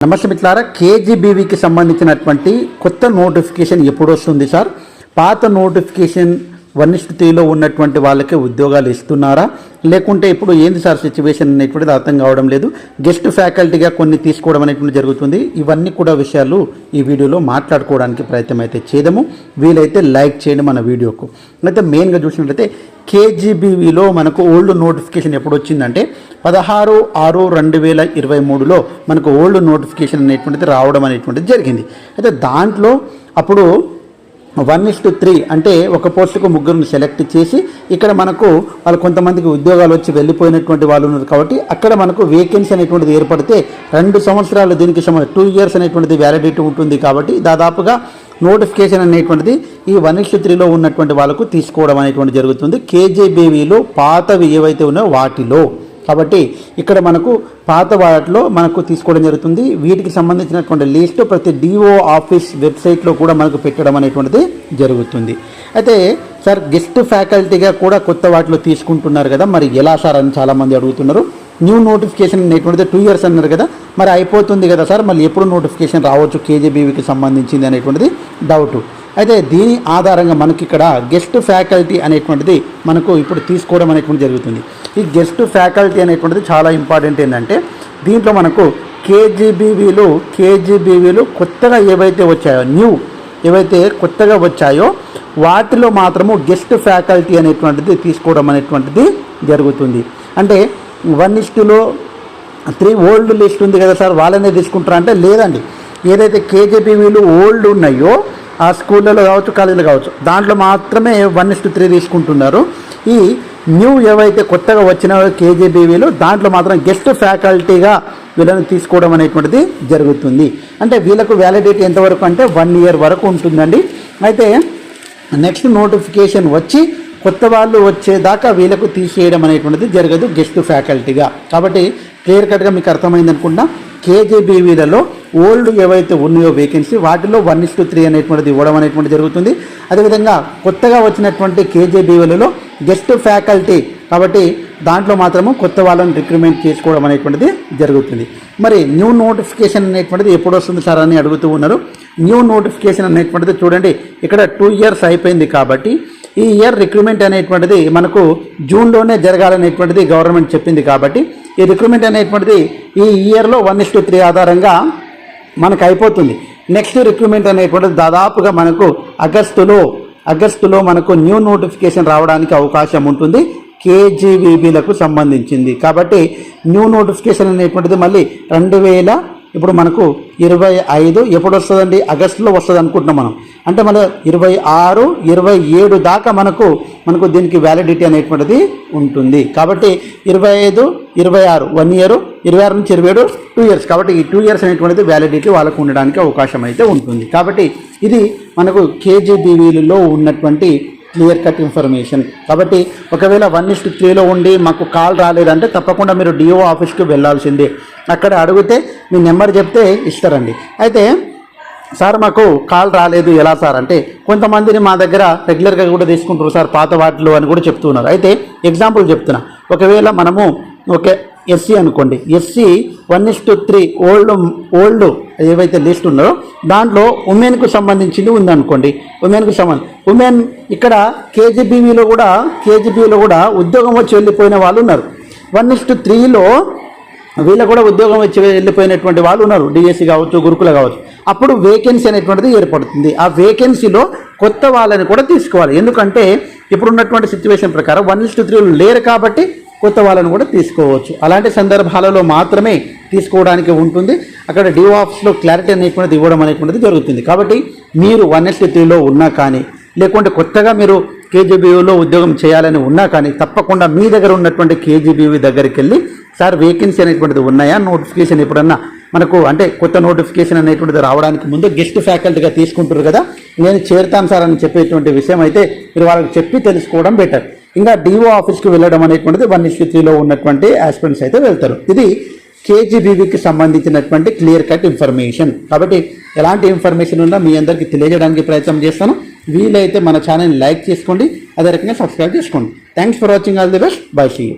నమస్తే మిత్రులారా కేజీబీవీకి సంబంధించినటువంటి కొత్త నోటిఫికేషన్ ఎప్పుడు వస్తుంది సార్? పాత నోటిఫికేషన్ వన్ త్రీలో ఉన్నటువంటి వాళ్ళకి ఉద్యోగాలు ఇస్తున్నారా? లేకుంటే ఇప్పుడు ఏంది సార్ సిచ్యువేషన్ అనేటువంటిది అర్థం కావడం లేదు. గెస్ట్ ఫ్యాకల్టీగా కొన్ని తీసుకోవడం అనేటువంటి జరుగుతుంది. ఇవన్నీ కూడా విషయాలు ఈ వీడియోలో మాట్లాడుకోవడానికి ప్రయత్నం అయితే చేద్దాము. వీలైతే లైక్ చేయండి మన వీడియోకు. అయితే మెయిన్గా చూసినట్లయితే కేజీబీవీలో మనకు ఓల్డ్ నోటిఫికేషన్ ఎప్పుడు వచ్చిందంటే పదహారు ఆరు రెండు వేల ఇరవై మూడులో మనకు ఓల్డ్ నోటిఫికేషన్ అనేటువంటిది రావడం అనేటువంటిది జరిగింది. అయితే దాంట్లో అప్పుడు వన్ ఇస్ టు త్రీ అంటే ఒక పోస్టుకు ముగ్గురిని సెలెక్ట్ చేసి ఇక్కడ మనకు వాళ్ళు కొంతమందికి ఉద్యోగాలు వచ్చి వెళ్ళిపోయినటువంటి వాళ్ళు ఉన్నారు కాబట్టి అక్కడ మనకు వేకెన్సీ అనేటువంటిది ఏర్పడితే రెండు సంవత్సరాలు దీనికి సమయం టూ ఇయర్స్ అనేటువంటిది వ్యాలిడిటీ ఉంటుంది కాబట్టి దాదాపుగా నోటిఫికేషన్ అనేటువంటిది ఈ వన్ త్రీలో ఉన్నటువంటి వాళ్ళకు తీసుకోవడం అనేటువంటి జరుగుతుంది. కేజేబీవీలో పాతవి ఏవైతే ఉన్నాయో వాటిలో. కాబట్టి ఇక్కడ మనకు పాత వాటిలో మనకు తీసుకోవడం జరుగుతుంది. వీటికి సంబంధించినటువంటి లిస్ట్ ప్రతి డిఓ ఆఫీస్ వెబ్సైట్లో కూడా మనకు పెట్టడం అనేటువంటిది జరుగుతుంది. అయితే సార్ గెస్ట్ ఫ్యాకల్టీగా కూడా కొత్త వాటిలో తీసుకుంటున్నారు కదా. మరి ఎలా సార్ అని చాలామంది అడుగుతున్నారు. న్యూ నోటిఫికేషన్ అనేటువంటిది టూ ఇయర్స్ అన్నారు కదా. మరి అయిపోతుంది కదా సార్. మళ్ళీ ఎప్పుడు నోటిఫికేషన్ రావచ్చు? కేజీబీవీకి సంబంధించింది అనేటువంటిది డౌట్ అయితే దీని ఆధారంగా మనకి ఇక్కడ గెస్ట్ ఫ్యాకల్టీ అనేటువంటిది మనకు ఇప్పుడు తీసుకోవడం అనేటువంటిది జరుగుతుంది. ఈ గెస్ట్ ఫ్యాకల్టీ అనేటువంటిది చాలా ఇంపార్టెంట్ ఏంటంటే దీంట్లో మనకు కేజీబీవీలు కేజీబీవీలు కొత్తగా ఏవైతే వచ్చాయో న్యూ ఏవైతే కొత్తగా వచ్చాయో వాటిలో మాత్రము గెస్ట్ ఫ్యాకల్టీ అనేటువంటిది తీసుకోవడం అనేటువంటిది జరుగుతుంది. అంటే వన్ ఇస్టులో త్రీ ఓల్డ్ లిస్ట్ ఉంది కదా సార్ వాళ్ళనే తీసుకుంటారా అంటే లేదండి. ఏదైతే కేజీబీవీలు ఓల్డ్ ఉన్నాయో ఆ స్కూళ్ళలో కావచ్చు కాలేజీలో కావచ్చు దాంట్లో మాత్రమే వన్ ఇస్ త్రీ తీసుకుంటున్నారు. ఈ న్యూ ఏవైతే కొత్తగా వచ్చిన కేజీబీవీలు దాంట్లో మాత్రం గెస్ట్ ఫ్యాకల్టీగా వీళ్ళని తీసుకోవడం అనేటువంటిది జరుగుతుంది. అంటే వీళ్ళకు వ్యాలిడిటీ ఎంతవరకు అంటే వన్ ఇయర్ వరకు ఉంటుందండి. అయితే నెక్స్ట్ నోటిఫికేషన్ వచ్చి కొత్త వాళ్ళు వచ్చేదాకా వీళ్ళకు తీసేయడం అనేటువంటిది జరగదు గెస్ట్ ఫ్యాకల్టీగా కాబట్టి క్లియర్ కట్గా మీకు అర్థమైంది అనుకుంటా కేజీబీవీలలో ఓల్డ్ ఏవైతే ఉన్నాయో వేకెన్సీ వాటిలో వన్ ఇస్ టు త్రీ అనేటువంటిది ఇవ్వడం అనేటువంటి జరుగుతుంది. అదేవిధంగా కొత్తగా వచ్చినటువంటి కేజీబీవీలలో గెస్ట్ ఫ్యాకల్టీ కాబట్టి దాంట్లో మాత్రము కొత్త వాళ్ళని రిక్రూట్మెంట్ చేసుకోవడం అనేటువంటిది జరుగుతుంది. మరి న్యూ నోటిఫికేషన్ అనేటువంటిది ఎప్పుడు వస్తుంది సార్ అని అడుగుతూ ఉన్నారు. న్యూ నోటిఫికేషన్ అనేటువంటిది చూడండి ఇక్కడ టూ ఇయర్స్ అయిపోయింది కాబట్టి ఈ ఇయర్ రిక్రూట్మెంట్ అనేటువంటిది మనకు జూన్లోనే జరగాలనేటువంటిది గవర్నమెంట్ చెప్పింది కాబట్టి ఈ రిక్రూట్మెంట్ అనేటువంటిది ఈ ఇయర్లో వన్ ఇస్ టు త్రీ ఆధారంగా మనకు అయిపోతుంది. నెక్స్ట్ రిక్రూట్మెంట్ అనేటువంటిది దాదాపుగా మనకు ఆగస్టులో ఆగస్టులో మనకు న్యూ నోటిఫికేషన్ రావడానికి అవకాశం ఉంటుంది. కేజీబీబీలకు సంబంధించింది. కాబట్టి న్యూ నోటిఫికేషన్ అనేటువంటిది మళ్ళీ రెండు వేల ఇప్పుడు మనకు ఇరవై ఐదు ఎప్పుడు వస్తుందండి? ఆగస్టులో వస్తుంది అనుకుంటున్నాం మనం. అంటే మన ఇరవై ఆరు ఇరవై ఏడు దాకా మనకు మనకు దీనికి వ్యాలిడిటీ అనేటువంటిది ఉంటుంది. కాబట్టి ఇరవై ఐదు ఇరవై ఆరు వన్ ఇయర్ ఇరవై ఆరు నుంచి ఇరవై ఏడు టూ ఇయర్స్ కాబట్టి ఈ టూ ఇయర్స్ అనేటువంటిది వ్యాలిడిటీ వాళ్ళకు ఉండడానికి అవకాశం అయితే ఉంటుంది. కాబట్టి ఇది మనకు కేజీబీవీలలో ఉన్నటువంటి క్లియర్ కట్ ఇన్ఫర్మేషన్ కాబట్టి ఒకవేళ వన్ ఇస్ట్ త్రీలో ఉండి మాకు కాల్ రాలేదంటే తప్పకుండా మీరు డిఓ ఆఫీస్కి వెళ్ళాల్సిందే. అక్కడ అడిగితే మీ నెంబర్ చెప్తే ఇస్తారండి. అయితే సార్ మాకు కాల్ రాలేదు ఎలా సార్ అంటే కొంతమందిని మా దగ్గర రెగ్యులర్గా కూడా తీసుకుంటారు సార్ పాత వాటిలో అని కూడా చెప్తున్నారు. అయితే ఎగ్జాంపుల్ చెప్తున్నా. ఒకవేళ మనము ఓకే ఎస్సీ అనుకోండి. SC one is to three old old ఏవైతే లిస్ట్ ఉందో దాంట్లో ఉమెన్కు సంబంధించింది ఉందనుకోండి. ఉమెన్కు సంబంధం ఉమెన్ ఇక్కడ కేజీబీవీలో కూడా కేజీబీలో కూడా ఉద్యోగం వచ్చి వెళ్ళిపోయిన వాళ్ళు ఉన్నారు. వన్ ఇస్ టు త్రీలో వీళ్ళ కూడా ఉద్యోగం వచ్చి వెళ్ళిపోయినటువంటి వాళ్ళు ఉన్నారు. డిఎస్సి కావచ్చు గురుకుల కావచ్చు. అప్పుడు వేకెన్సీ అనేటువంటిది ఏర్పడుతుంది. ఆ వేకెన్సీలో కొత్త వాళ్ళని కూడా తీసుకోవాలి. ఎందుకంటే ఇప్పుడున్నటువంటి సిచ్యువేషన్ ప్రకారం వన్ ఇస్ టు త్రీలు లేరు కాబట్టి కొత్త వాళ్ళని కూడా తీసుకోవచ్చు. అలాంటి సందర్భాలలో మాత్రమే తీసుకోవడానికి ఉంటుంది. అక్కడ డివాప్స్లో క్లారిటీ అనేటువంటిది ఇవ్వడం అనేటువంటిది జరుగుతుంది. కాబట్టి మీరు వన్ ఎస్ త్రీలో ఉన్నా కానీ లేకుంటే కొత్తగా మీరు కేజీబీవీలో ఉద్యోగం చేయాలని ఉన్నా కానీ తప్పకుండా మీ దగ్గర ఉన్నటువంటి కేజీబీవీ దగ్గరికి వెళ్ళి సార్ వేకెన్సీ అనేటువంటిది ఉన్నాయా? నోటిఫికేషన్ ఎప్పుడన్నా మనకు అంటే కొత్త నోటిఫికేషన్ అనేటువంటిది రావడానికి ముందు గెస్ట్ ఫ్యాకల్టీగా తీసుకుంటారు కదా నేను చేరుతాను సార్ అని చెప్పేటువంటి విషయం అయితే మీరు వాళ్ళకి చెప్పి తెలుసుకోవడం బెటర్ ఇంకా డిఓ ఆఫీస్కి వెళ్ళడం అనేటువంటిది వన్ ఇష్యూ త్రీలో ఉన్నటువంటి ఆస్పిరెంట్స్ అయితే వెళ్తారు. ఇది కేజీబీవీకి సంబంధించినటువంటి క్లియర్ కట్ ఇన్ఫర్మేషన్ కాబట్టి ఎలాంటి ఇన్ఫర్మేషన్ ఉన్నా మీ అందరికీ తెలియజేయడానికి ప్రయత్నం చేస్తాను. వీలైతే మన ఛానల్ని లైక్ చేసుకోండి అదే రకంగా సబ్స్క్రైబ్ చేసుకోండి. Thanks for watching all the best bye see you